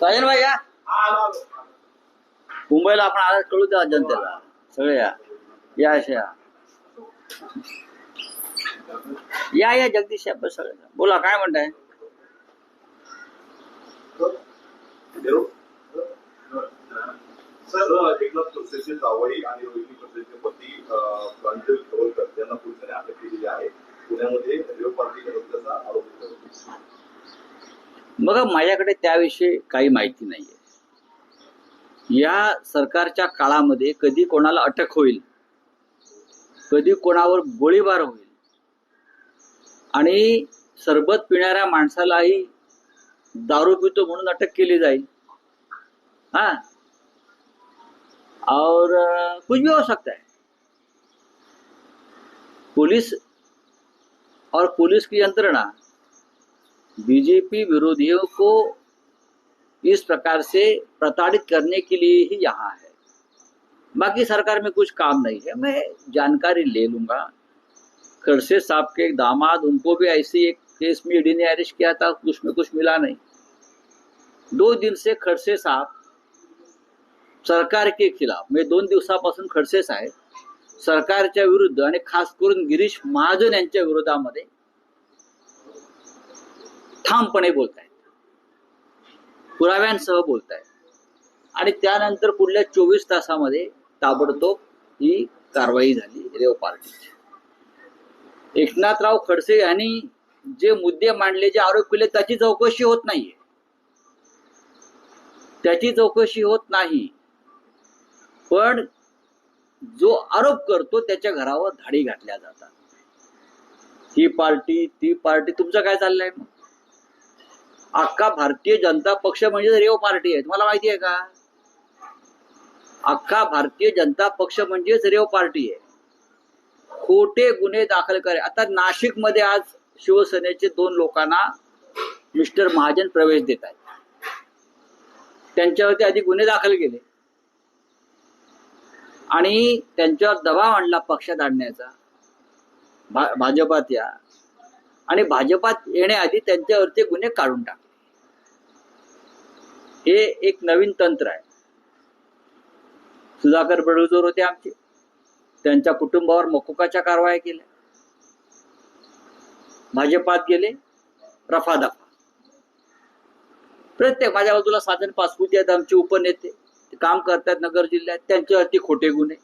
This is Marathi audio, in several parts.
साजन भाई या. मुंबईला आपण आज कळू द्या जनतेला. सगळे या. या अशा या. या जगदीश साहेब सगळे. बोला काय म्हणताय? खडसेचे जावई आणि रोहिणी खडसेचे पती प्रांजल खवलकर यांना पोलिसांनी अटक केलेली आहे पुण्यामध्ये रेव पार्टी करत आरोप बघा माझ्याकडे त्याविषयी काही माहिती नाहीये. या सरकारच्या काळामध्ये कधी कोणाला अटक होईल कधी कोणावर गोळीबार होईल आणि सरबत पिणाऱ्या माणसालाही दारू पितो म्हणून अटक केली जाईल. हा? और कुछ भी हो सकता है। पुलिस और पुलिस की यंत्रणा बीजेपी विरोधियों को इस प्रकार से प्रताड़ित करने के लिए ही यहाँ है। बाकी सरकार में कुछ काम नहीं है। मैं जानकारी ले लूँगा। खड़से साहब के एक दामाद, उनको भी ऐसी एक केस में ईडी ने अरेस्ट किया था, उसमें कुछ मिला नहीं। दो दिन से खडसे साहब सरकार के खिलाफ म्हणजे दोन दिवसापासून खडसे साहेब सरकारच्या विरुद्ध आणि खास करून गिरीश महाजन यांच्या विरोधामध्ये ठामपणे बोलतायत. पुराव्यांसह बोलतायत. आणि त्यानंतर पुढल्या चोवीस तासामध्ये ताबडतोब ही कारवाई झाली रेव पार्टीची. एकनाथराव खडसे यांनी जे मुद्दे मांडले जे आरोप केले त्याची चौकशी होत नाहीये. त्याची चौकशी होत नाही. पण जो आरोप करतो त्याच्या घरावर धाडी घातल्या जातात. ही पार्टी ती पार्टी तुमचं काय चाललंय? मग अख्खा भारतीय जनता पक्ष म्हणजे रेव पार्टी आहे. तुम्हाला माहिती आहे का? अख्खा भारतीय जनता पक्ष म्हणजेच रेव पार्टी आहे. खोटे गुन्हे दाखल करे. आता नाशिकमध्ये आज शिवसेनेचे दोन लोकांना मिस्टर महाजन प्रवेश देत आहेत. त्यांच्यावरती आधी गुन्हे दाखल केले. आणि त्यांच्यावर दबाव आणला पक्षात आणण्याचा. भा- भाजपात या. आणि भाजपात येण्याआधी त्यांच्यावरचे गुन्हे काढून टाकले. हे एक नवीन तंत्र आहे. सुधाकर बडगुजर होते आमचे. त्यांच्या कुटुंबावर मकोकाच्या कारवाया केल्या. भाजपात गेले रफा दफा. प्रत्येक माझ्या बाजूला साधन पासपुती आहेत आमचे उपनेते. काम करतात नगर जिल्ह्यात त्यांच्यावरती खोटे गुन्हे.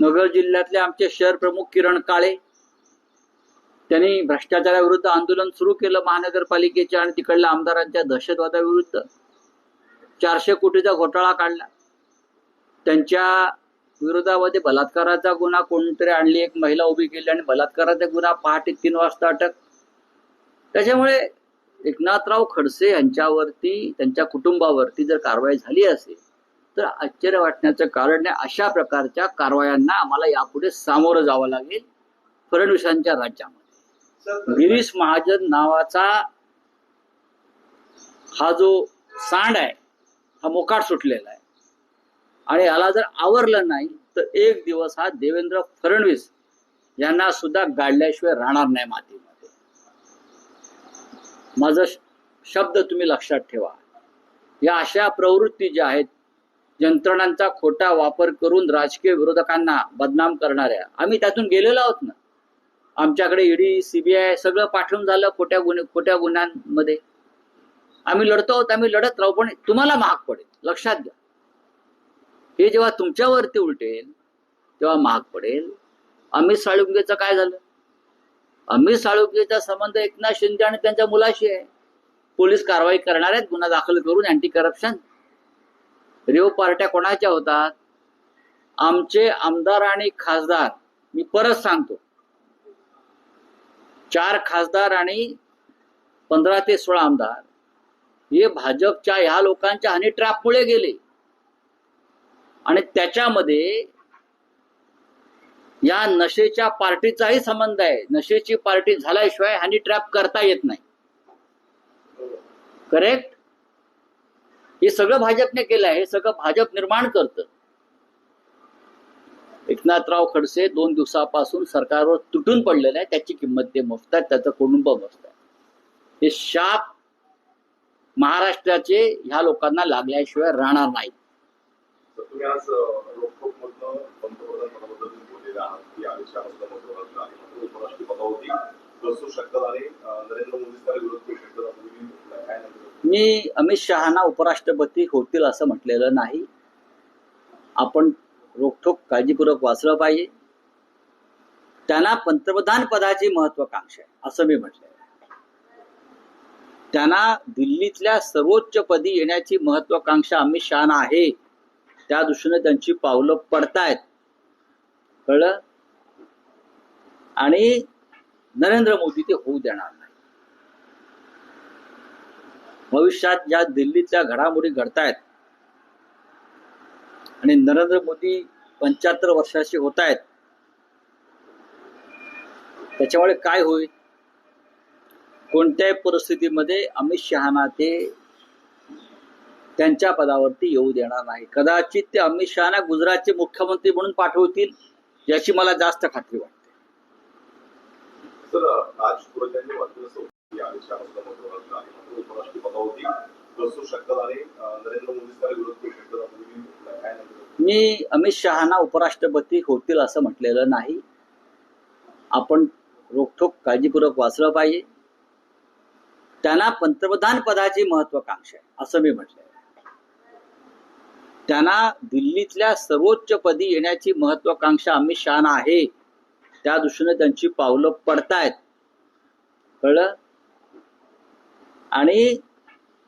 नगर जिल्ह्यातले आमचे शहर प्रमुख किरण काळे त्यांनी भ्रष्टाचाराविरुद्ध आंदोलन सुरू केलं महानगरपालिकेच्या आणि तिकडल्या आमदारांच्या दहशतवादाविरुद्ध. चारशे कोटीचा घोटाळा काढला. त्यांच्या विरोधामध्ये बलात्काराचा गुन्हा कोणतरी आणली एक महिला उभी केली आणि बलात्काराचा गुन्हा पहाटे तीन वाजता अटक. त्याच्यामुळे एकनाथराव खडसे यांच्यावरती त्यांच्या कुटुंबावरती जर कारवाई झाली असेल तर आश्चर्य वाटण्याचं कारण नाही अशा प्रकारच्या कारवायांना आम्हाला यापुढे सामोरं जावं लागेल फडणवीसांच्या राज्यामध्ये. गिरीश महाजन नावाचा हा जो सांड आहे हा मोकाट सुटलेला आहे. आणि याला जर आवरलं नाही तर एक दिवस हा देवेंद्र फडणवीस यांना सुद्धा गाडल्याशिवाय राहणार नाही मातीमध्ये माझा शब्द तुम्ही लक्षात ठेवा. या अशा प्रवृत्ती ज्या आहेत यंत्रणांचा खोटा वापर करून राजकीय विरोधकांना बदनाम करणाऱ्या आम्ही त्यातून गेलेलो आहोत ना? आमच्याकडे ईडी सीबीआय सगळं पाठवून झालं खोट्या गुन्हे खोट्या गुन्ह्यांमध्ये. आम्ही लढतो आहोत आम्ही लढत राहू पण तुम्हाला महाग पडेल लक्षात घ्या. हे जेव्हा तुमच्यावरती उलटेल तेव्हा महाग पडेल. अमित साळुंगेचं काय झालं? अमित साळुंकेचा संबंध एकनाथ शिंदे आणि त्यांच्या मुलाशी आहे. पोलीस कारवाई करणार आहेत गुन्हा दाखल करून अँटी करप्शन रेव पार्ट्या कोणाच्या होतात? आमचे आमदार आणि खासदार मी परत सांगतो. चार खासदार आणि पंधरा ते सोळा आमदार. हे भाजपच्या ह्या लोकांच्या हनी ट्रॅपमुळे गेले. आणि त्याच्यामध्ये या नशेच्या पार्टीचाही संबंध आहे. नशेची पार्टी झाल्याशिवाय हनी ट्रॅप करता येत नाही. करेक्ट हे सगळं भाजपने केलं आहे. हे सगळं भाजप निर्माण करतं. एकनाथराव खडसे दोन दिवसापासून सरकारवर तुटून पडलेलं आहे त्याची किंमत ते मोजतात. त्याचं कुटुंब मोजतात. हे शाप महाराष्ट्राचे ह्या लोकांना लागल्याशिवाय राहणार नाही. महत्वाचं आहे पदावरती बसू शकतात आणि नरेंद्र मोदी त्याला विरोध करू शकतात मी अमित शहाना उपराष्ट्रपती होतील असं म्हटलेलं नाही. आपण रोखोक काळजीपूर्वक वाचलं पाहिजे. त्यांना पंतप्रधान पदाची महत्वाकांक्षा आहे असं मी म्हटलं त्यांना दिल्लीतल्या सर्वोच्च पदी येण्याची महत्वाकांक्षा अमित शहाना आहे. त्या दृष्टीने त्यांची पावलं पडतायत. कळलं? आणि नरेंद्र मोदी ते होऊ देणार नाही. भविष्यात ज्या दिल्लीतल्या घडामोडी घडतायत आणि नरेंद्र मोदी पंच्याहत्तर वर्षाचे होत आहेत त्याच्यामुळे काय होईल? कोणत्याही परिस्थितीमध्ये अमित शहाना ते त्यांच्या पदावरती येऊ देणार नाही. कदाचित ते अमित शहाना गुजरातचे मुख्यमंत्री म्हणून पाठवतील. याची मला जास्त खात्री वाटते. मी अमित शहाना उपराष्ट्रपती होतील असं म्हटलेलं नाही. आपण रोखोक काळजीपूर्वक वाचलं पाहिजे. त्यांना पंतप्रधान पदाची महत्वाकांक्षा आहे असं मी म्हटलंय. त्यांना दिल्लीतल्या सर्वोच्च पदी येण्याची महत्वाकांक्षा अमित शहाना आहे. त्या दृष्टीने त्यांची पावलं पडतायत. कळलं? आणि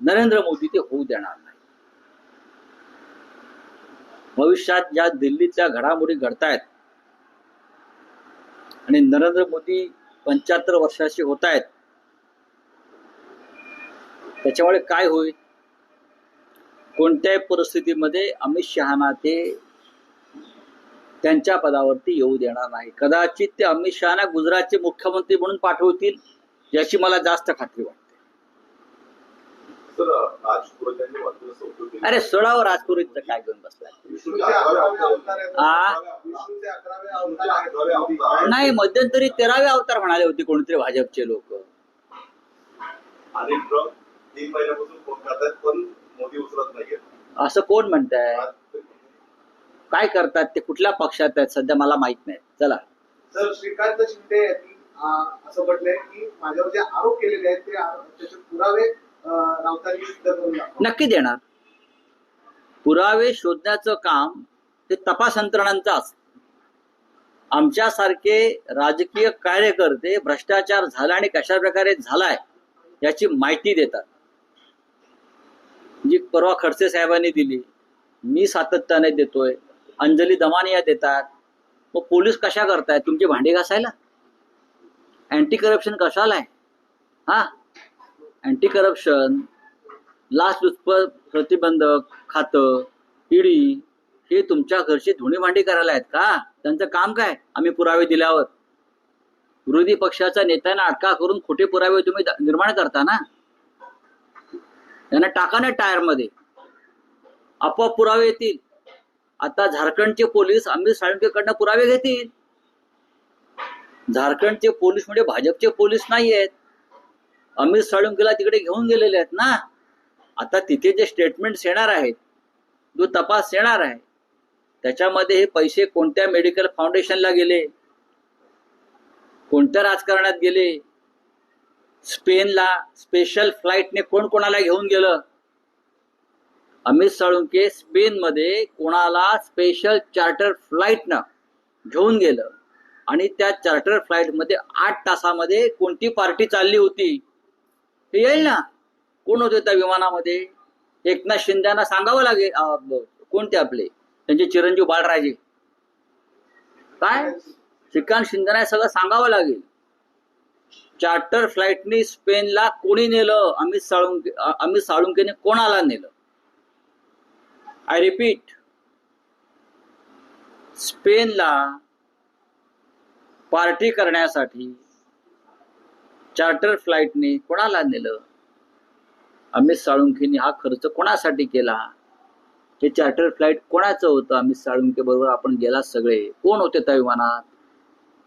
नरेंद्र मोदी ते होऊ देणार नाही भविष्यात ज्या दिल्लीतल्या घडामोडी घडतायत आणि नरेंद्र मोदी पंच्याहत्तर वर्षाचे होत आहेत त्याच्यामुळे काय होईल? कोणत्याही परिस्थितीमध्ये अमित शहाना ते त्यांच्या पदावरती येऊ देणार नाही. कदाचित ते अमित शहाना गुजरातचे मुख्यमंत्री म्हणून पाठवतील याची मला जास्त खात्री वाटते. अरे सोळावर राजपुरीचं काय घेऊन अवतार. नाही मध्यंतरी तेरावे अवतार म्हणाले होते कोणतरी भाजपचे लोक. मोदी उचलत नाहीयेत असं कोण म्हणताय? आज काय करतात ते कुठल्या पक्षात आहेत सध्या मला माहीत नाही. चला. सर श्रीकांत शिंदे यांनी असं म्हटलंय की माझ्यावर जे आरोप केलेले आहेत ते त्याचे पुरावे अ, राऊतांनी सिद्ध करून दाखवा. नक्की देणार. पुरावे शोधण्याचं काम ते तपास यंत्रणांचं असतं. आमच्यासारखे राजकीय कार्यकर्ते भ्रष्टाचार झाला आणि कशा प्रकारे झालाय याची माहिती देतात. जी परवा खडसे साहेबांनी दिली मी सातत्याने देतोय अंजली दमानिया देतात मग पोलीस कशा करतायत? तुमची भांडी घासायला? अँटी करप्शन कशाला आहे? हा? अँटी करप्शन लाचलुचपत प्रतिबंधक खातं ईडी हे तुमच्या घरची धुणी भांडी करायला आहेत का? त्यांचं काम काय? आम्ही पुरावे दिल्यावर. विरोधी पक्षाच्या नेत्यांना अटका करून खोटे पुरावे तुम्ही निर्माण करता ना? त्यांना टाका ना टायरमध्ये. आपोआप पुरावे येतील. आता झारखंडचे पोलीस अमित साळुंकेकडनं पुरावे घेतील. झारखंडचे पोलीस म्हणजे भाजपचे पोलीस नाही आहेत. अमित साळुंकेला तिकडे घेऊन गेलेले आहेत ना. आता तिथे जे स्टेटमेंट्स येणार आहेत जो तपास येणार आहे त्याच्यामध्ये हे पैसे कोणत्या मेडिकल फाउंडेशनला गेले? कोणत्या राजकारणात गेले? स्पेनला स्पेशल फ्लाईटने कोण कोणाला घेऊन गेलं? अमित साळुंके स्पेनमध्ये कोणाला स्पेशल चार्टर फ्लाईटनं घेऊन गेलं? आणि त्या चार्टर फ्लाईटमध्ये आठ तासामध्ये कोणती पार्टी चालली होती? ते येईल ना? कोण होते त्या विमानामध्ये? एकनाथ शिंदेना सांगावं लागेल कोणते आपले? त्यांचे चिरंजीव बाळराजे. काय? श्रीकांत शिंदेना सगळं सांगावं लागेल. चार्टर फ्लाईटनी स्पेनला कोणी नेलं? अमित साळुंके अमित साळुंकेने कोणाला नेलं? आय रिपीट स्पेनला पार्टी करण्यासाठी चार्टर फ्लाईटने कोणाला नेलं? अमित साळुंखेने हा खर्च कोणासाठी केला? हे चार्टर फ्लाईट कोणाचं होतं? अमित साळुंके बरोबर आपण गेला सगळे. कोण होते त्या विमानात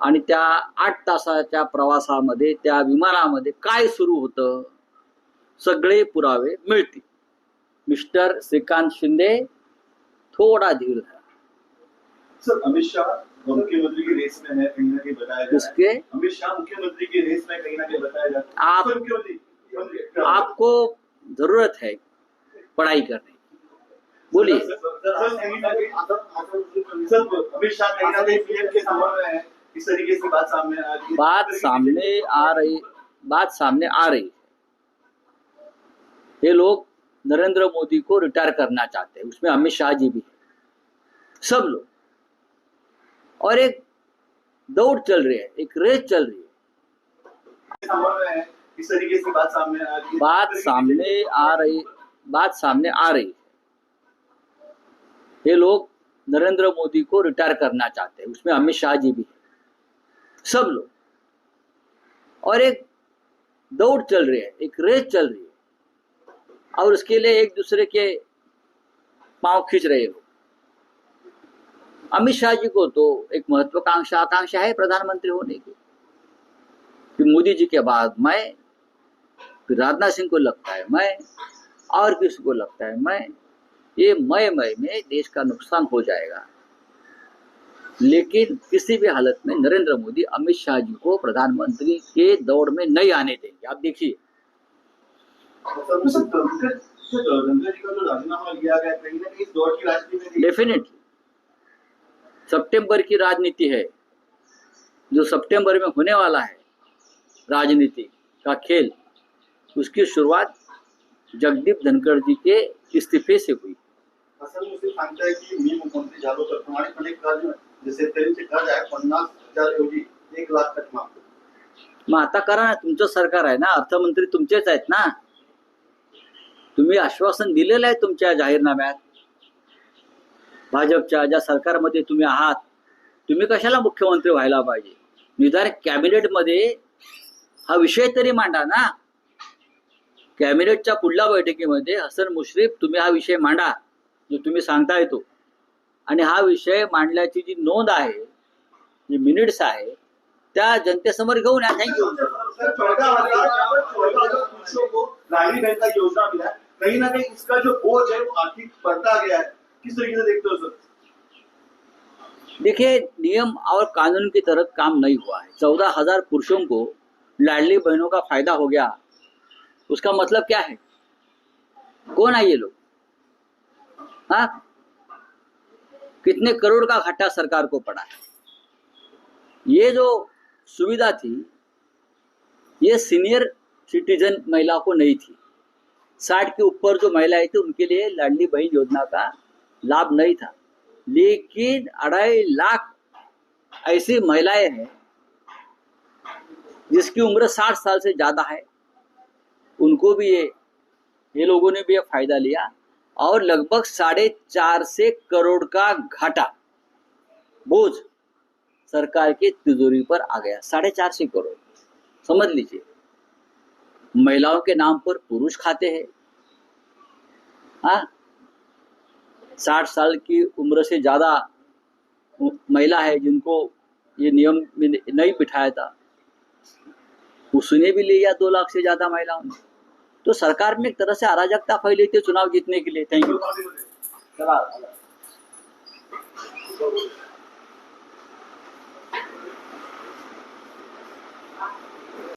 आणि त्या आठ तासाच्या प्रवासामध्ये त्या विमानामध्ये काय सुरू होतं? सगळे पुरावे मिळतील. मिस्टर श्रीकांत शिंदे थोडा धीर धरा. सर अमित शाह मुख्यमंत्री की रेस में है कहीं ना कहीं बताया जा रहा किसके? अमित शाह मुख्यमंत्री की रेस में कहीं ना कहीं बताया जा रहा आप- आपको जरूरत है पढ़ाई करने की। बोलिए। अमित शाह कहीं ना कहीं पीएम के है। इस तरीके से बात सामने आ रही है? बात सामने आ रही बात सामने आ रही है। ये लोग नरेंद्र मोदी को रिटायर करना चाहते हैं उसमें अमित शाह जी भी है। सब लोग। और एक दौड़ चल रही है एक रेस चल रही है। इस तरीके से बात सामने आ रही है? बात सामने आ रही बात सामने आ रही है। ये लोग नरेंद्र मोदी को रिटायर करना चाहते हैं उसमें अमित शाह जी भी है। सब लोग। और एक दौड़ चल रही है, एक रेस चल रही है, और उसके लिए एक दूसरे के पाँव खींच रहे लोग। अमित शाह जी को तो एक महत्वाकांक्षा आकांक्षा है प्रधानमंत्री होने की, कि मोदी जी के बाद मैं, फिर राजनाथ सिंह को लगता है मैं, और किसी को लगता है मैं, ये मय मय में देश का नुकसान हो जाएगा। लेकिन किसी भी हालत में नरेंद्र मोदी अमित शाह जी को प्रधानमंत्री के दौड़ में नहीं आने देंगे। आप देखिए। डेफिनेटली सितंबर की राजनीति है। जो सितंबर में होने वाला है राजनीति का खेल, उसकी शुरुआत जगदीप धनखड़ जी के इस्तीफे से हुई। असं मुसे सांगताय की मी मुख्यमंत्री झालो तर प्रामाणिकपणे कर्ज जे शेतकऱ्यांचे कर्ज आहे पन्नास हजार ऐवजी एक लाख तक मागतो मग आता करा ना तुमचं सरकार आहे ना अर्थमंत्री तुमचेच आहेत ना. तुम्ही आश्वासन दिलेलं आहे तुमच्या जाहीरनाम्यात. भाजपच्या ज्या सरकारमध्ये तुम्ही आहात तुम्ही कशाला मुख्यमंत्री व्हायला पाहिजे? निदान कॅबिनेटमध्ये हा विषय तरी मांडा ना. कॅबिनेटच्या पुढल्या बैठकीमध्ये हसन मुश्रीफ तुम्ही हा विषय मांडा जो तुम्ही सांगताय तो. आणि हा विषय मांडल्याची जी नोंद आहे जी मिनिट्स आहे त्या जनतेसमोर घेऊन या. थँक्यू सर चौदह हजार चौदह हजार पुरुषों को राहरी बैंक का योजना मिला है कहीं ना कहीं इसका जो बोझ है वो आर्थिक बढ़ता गया है किस तरीके से देखते हो सर. देखिए नियम और कानून की तरह काम नहीं हुआ है। चौदह हजार पुरुषों को लाडली बहनों का फायदा हो गया। उसका मतलब क्या है? कौन है ये लोग? हाँ? कितने करोड़ का घाटा सरकार को पड़ा है। ये जो सुविधा थी, ये सीनियर सिटीजन महिलाओं को नहीं थी। साठ के ऊपर जो महिलाएँ थी, उनके लिए लाडली बहन योजना का लाभ नहीं था। लेकिन अढ़ाई लाख ऐसी महिलाएँ हैं, जिसकी उम्र साठ साल से ज़्यादा है, उनको भी ये ये लोगों ने भी ये फ़ायदा लिया। और लगभग साढ़े चार से करोड़ का घाटा। बोझ सरकार की तिजोरी पर आ गया, साढ़े चार सौ करोड़। समझ लीजिए, महिलाओं के नाम पर पुरुष खाते हैं। हाँ साठ साल की उम्र से ज़्यादा महिला है जिनको ये नियम नहीं बिठाया था। उसने भी लिया दो लाख से ज़्यादा महिलाओं ने। तो सरकार में एक तरह से अराजकता फैली थी चुनाव जीतने के लिए थैंक यू चला